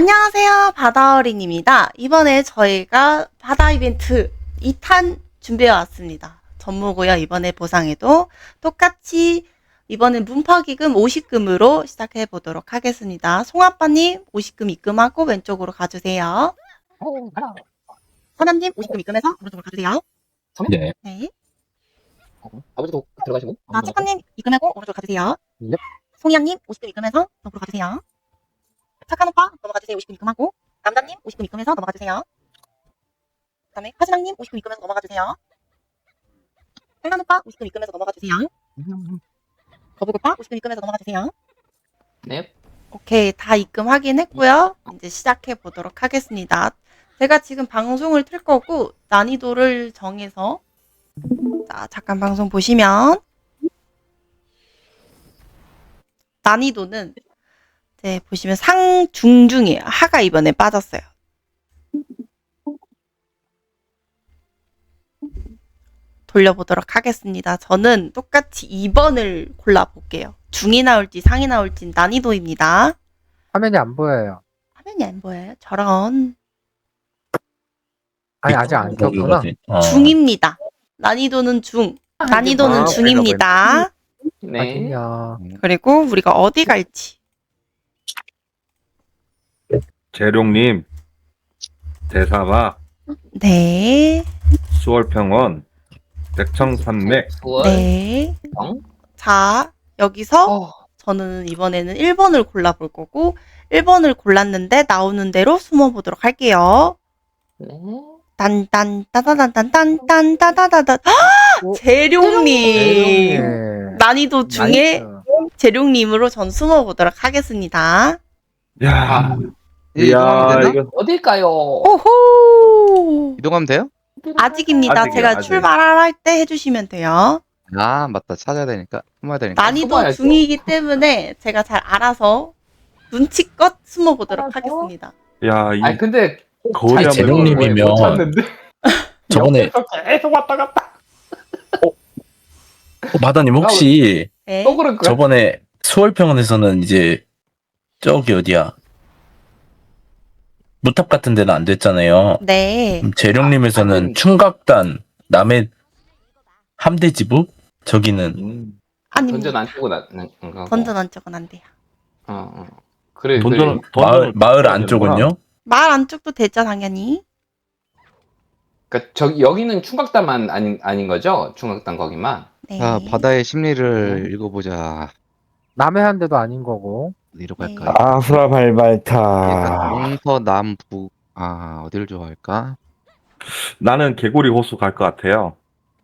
안녕하세요. 바다어린입니다. 이번에 저희가 바다 이벤트 2탄 준비해 왔습니다. 전무고요. 이번에 보상에도 똑같이 이번엔 문파기금 50금으로 시작해 보도록 하겠습니다. 송아빠님 50금 입금하고 왼쪽으로 가주세요. 선아님 50금 입금해서 오른쪽으로 가주세요. 네. 네. 아버지도 들어가시고. 자, 착한님 입금하고 오른쪽으로 가주세요. 네. 송이양님 50금 입금해서 옆으로 가주세요. 착한 오빠 넘어가주세요. 50금 입금하고 남자님 50금 입금해서 넘어가주세요. 그 다음에 하진왕님 50금 입금해서 넘어가주세요. 행란 오빠 50금 입금해서 넘어가주세요. 거북 오빠 50금 입금해서 넘어가주세요. 네. 오케이 다 입금 확인했고요. 이제 시작해 보도록 하겠습니다. 제가 지금 방송을 틀 거고 난이도를 정해서 자 잠깐 방송 보시면 난이도는 이제 보시면 상중중이에요. 하가 이번에 빠졌어요. 돌려보도록 하겠습니다. 저는 똑같이 2번을 골라볼게요. 중이 나올지 상이 나올지 난이도입니다. 화면이 안 보여요. 화면이 안 보여요? 저런 아니 아직 안 켰구나. 어. 중입니다. 난이도는 중. 난이도는 아, 중입니다. 네. 아니야. 그리고 우리가 어디 갈지. 재룡님, 대사마, 네, 수월평원, 백청산맥, 수월. 네. 정. 자, 여기서 어. 저는 이번에는 1번을 골라볼 거고, 1번을 골랐는데 나오는 대로 숨어보도록 할게요. 네. 딴딴 따다단딴 딴 따다다다. 오. 재룡님. 네. 난이도 중에 나이스. 재룡님으로 전 숨어보도록 하겠습니다. 야, 아, 이야, 이거 어딜까요? 오호! 이동하면 돼요? 아직입니다. 아직이요, 제가 아직. 출발할 때 해주시면 돼요. 아 맞다 찾아야 되니까 숨어야 되니까 난이도 숨어야죠. 중이기 때문에 제가 잘 알아서 눈치껏 숨어보도록 하겠습니다. 야, 이 아니 근데 아니, 못 찾는데. 저번에 계속 왔다 갔다. 어, 바다님 혹시 네. 또 그럴 거야. 저번에 수월평원에서는 이제 저기 어디야 무탑 같은 데는 안 됐잖아요. 네. 그럼 재룡님에서는 아니. 충각단 남의 함대지부 저기는 음, 아니, 던전 안 나. 나- 안 가고. 던전 안쪽은 안 돼요. 어, 어. 그래. 던전, 그래. 마을 마을 안쪽은요? 말 안쪽도 되죠, 당연히. 그러니까 저기 여기는 충각단만 아닌 아닌 거죠? 충각단 거기만. 네. 자 바다의 심리를 읽어보자 남의 한 대도 아닌 거고. 어디로 네. 갈까요? 아수라 일단 발발타. 동서 남북 아 어디를 좋아할까? 나는 개구리 호수 갈 것 같아요.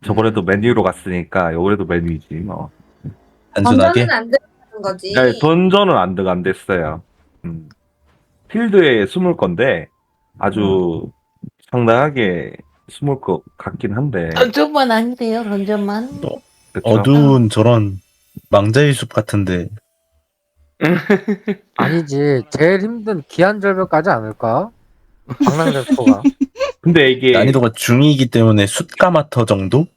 저번에도 메뉴로 갔으니까 요번에도 메뉴이지 뭐. 단순하게 던전은 안 되는 거지. 네, 던전은 안, 들- 안 됐어요. 음. 필드에 숨을 건데 아주 상당하게 숨을 것 같긴 한데. 던전만 아니래요, 던전만. 그쵸? 어두운 저런 망자의 숲 같은데 아니지. 제일 힘든 기한절벽까지 않을까? 방랑대포가. 근데 이게 난이도가 중이기 때문에 숫가마터 정도?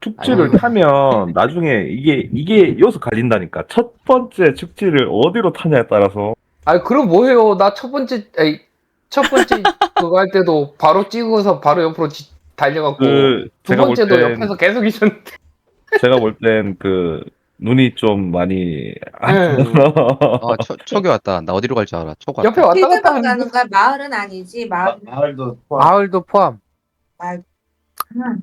축지를 아니, 타면 나중에 이게 이게 여기서 갈린다니까 첫 번째 축지를 어디로 타냐에 따라서 아 그럼 뭐해요? 나 첫 번째 아니, 첫 번째 그거 할 때도 바로 찍어서 바로 옆으로 지- 달려갖고 그 두 제가 번째도 볼땐 옆에서 계속 있었는데. 제가 볼 땐 그 눈이 좀 많이 안 네. 아 초, 촉이 왔다 나 어디로 갈 줄 알아 촉 왔다 옆에 왔다 갔다 필드방 하는데. 가는 거야? 마을은 아니지. 마을. 마을도 포함.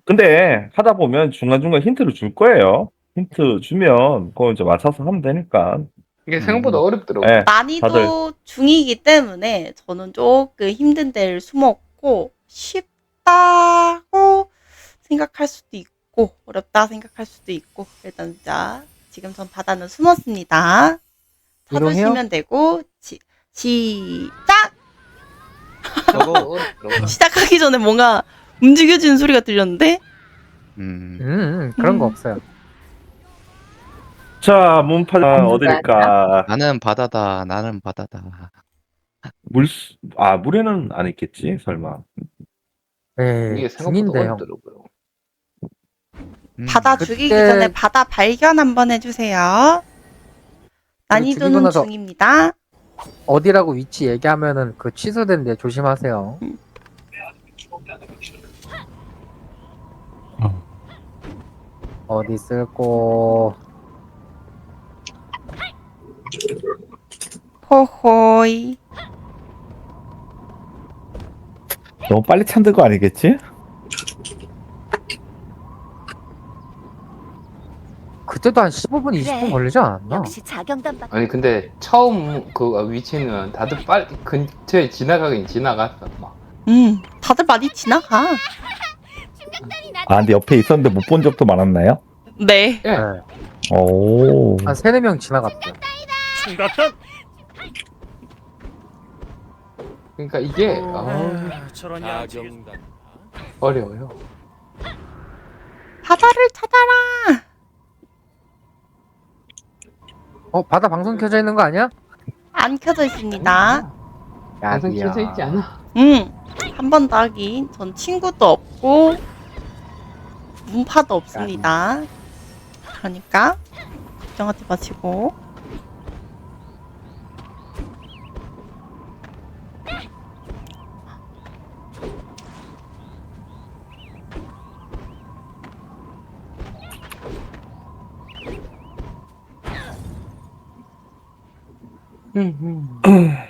근데 하다 보면 중간중간 힌트를 줄 거예요 힌트 주면 그거 이제 맞춰서 하면 되니까 이게 생각보다 어렵더라고. 예 난이도 다들- 중이기 때문에 저는 조금 힘든 데를 숨었고 쉽다고 생각할 수도 있고 어렵다 생각할 수도 있고 일단 자 지금 전 바다는 숨었습니다. 찾으시면 되고 시, 시작 저거. 시작하기 전에 뭔가 움직여지는 소리가 들렸는데 음 음, 음, 그런 거 음. 없어요. 자 문파장 어딜까 나는 바다다 나는 바다다 물 아 물에는 안 있겠지 설마 네, 이게 생각보다 중인데요. 어렵더라고요. 음. 바다 그때- 죽이기 전에 바다 발견 한번 해주세요. 난이도는 나서- 중입니다. 어디라고 위치 얘기하면은 그 취소된대 조심하세요. 어. 어디 있을꼬? 호호이. 너무 빨리 찬거 아니겠지? 그때도 한 15분, 20분 걸리지 않았나? 역시 자경단밖에 아니 근데 처음 그 위치는 다들 빨리 근처에 지나가긴 지나갔어. 막. 음, 다들 많이 지나가. 아 근데 옆에 있었는데 못 본 적도 많았나요? 네. 예. 네. 오. 한 세네 명 지나갔대. 그러니까 이게 어, 어려워요. 바다를 찾아라. 어, 바다 방송 켜져 있는 거 아니야? 안 켜져 있습니다. 완성 켜져 있지 않아. 음, 한 번 더 하긴. 전 친구도 없고, 문파도 없습니다. 그러니까, 걱정하지 마시고.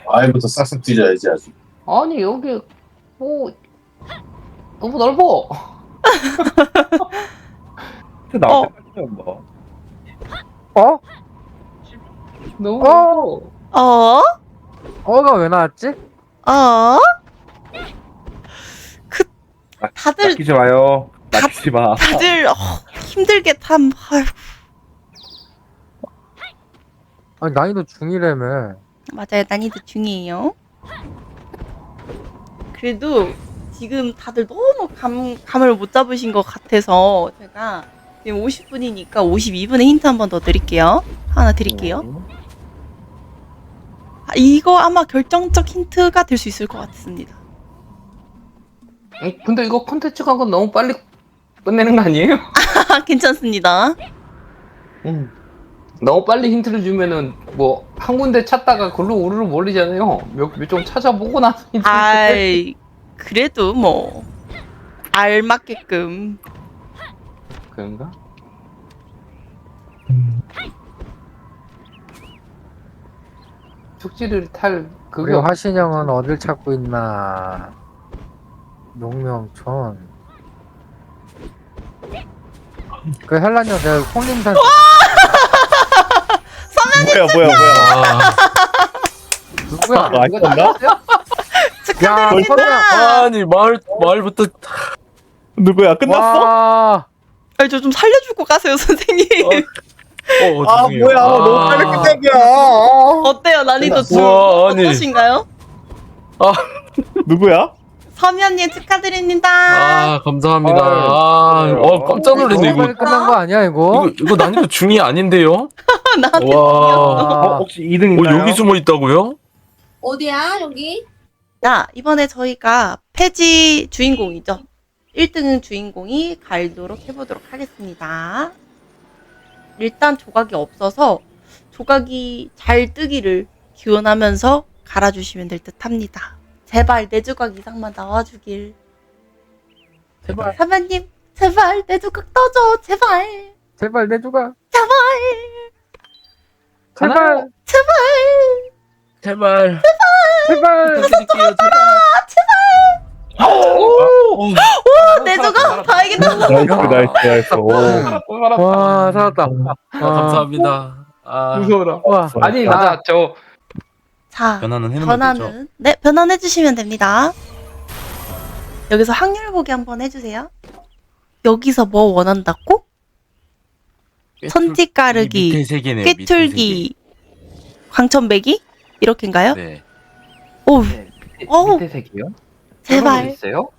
아이부터 싹싹 뒤져야지 아주. 아니 여기 뭐 너무 넓어. 나올 어. 때까지 뭐. 어? 너무 어? 넓어. 어? 어가 왜 나왔지? 어? 그, 낚- 다들, 낚이지 마요. 낚이지 마. 다들, 어, 힘들게 참, 아휴. 아니, 난이도 중이라며. 맞아요. 난이도 중이에요. 그래도 지금 다들 너무 감, 감을 못 잡으신 것 같아서 제가 지금 50분이니까 52분에 힌트 한 번 더 드릴게요. 하나 드릴게요. 아, 이거 아마 결정적 힌트가 될 수 있을 것 같습니다. 응, 근데 이거 콘텐츠 광고 너무 빨리 끝내는 거 아니에요? 아, 괜찮습니다. 응. 너무 빨리 힌트를 주면은 뭐 한 군데 찾다가 글로 우르르 몰리잖아요. 몇좀 찾아보고 나서 힌트. 아이, 그래도 뭐, 알맞게끔. 그런가? 축지를 탈 그게 화신형은 어딜 찾고 있나? 용명촌. 그 헬란형 내가 홍림산 뭐야 뭐야 뭐야. 누구야? 아, 누가 아니었나? 나왔어요? 야, 축하드립니다. 아니 말 말부터 누구야 끝났어? 와, 아니, 저 좀 살려주고 가세요, 선생님. 어, 아 죄송해요. 뭐야 너무 아. 빨리 끝내기야. 어때요? 난이도 좀 우와, 아니. 어떠신가요? 누구야? 서면님 축하드립니다. 아 감사합니다. 아, 어 깜짝 놀랐네 너무 빨리 이거. 끝난 거 아니야 이거? 이거 이거 난이도 중이 아닌데요? 나한테 와. 어 아, 혹시 2등 어 있나요? 여기 숨어 있다고요? 어디야 여기? 자, 이번에 저희가 폐지 주인공이죠. 1등은 주인공이 갈도록 해보도록 하겠습니다. 일단 조각이 없어서 조각이 잘 뜨기를 기원하면서 갈아주시면 될 듯 합니다. 제발 내 조각 이상만 나와주길. 제발, 사장님, 제발 내 조각 떠줘, 제발. 제발 내 조각. 제발, 제발, 제발. 제발. 제발. 부탁드릴게요 제발. 오, 내 조각 다행이다. 나이스 나이스 나이스. 오. 와, 살았다. 아, 감사합니다. 아, 무서워라. 와, 아니 나 저 자, 변화는 해놓으면 되죠. 변화는 네 변환해 주시면 됩니다. 여기서 확률 보기 한번 해 주세요. 여기서 뭐 원한다고? 밑에 세 꿰뚫기, 광천배기 이렇게인가요? 개. 네. 오 밑에, 어우. 밑에 색이요? 제발 있어요?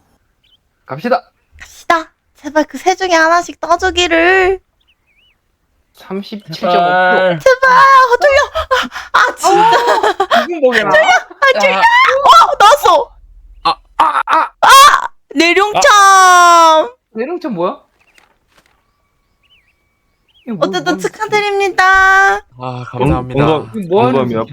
갑시다. 갑시다. 제발 그 세 중에 하나씩 떠주기를. 37.5%. 제발. 아 돌려. 아, 아 진짜 지금 보게나. 아, 어, 나왔어. 아, 아, 아. 아 내룡참. 내룡천 뭐야? 뭐- 어쨌든 뭔- 축하드립니다. 아 감사합니다. 공검, 이거 뭐 공검이요.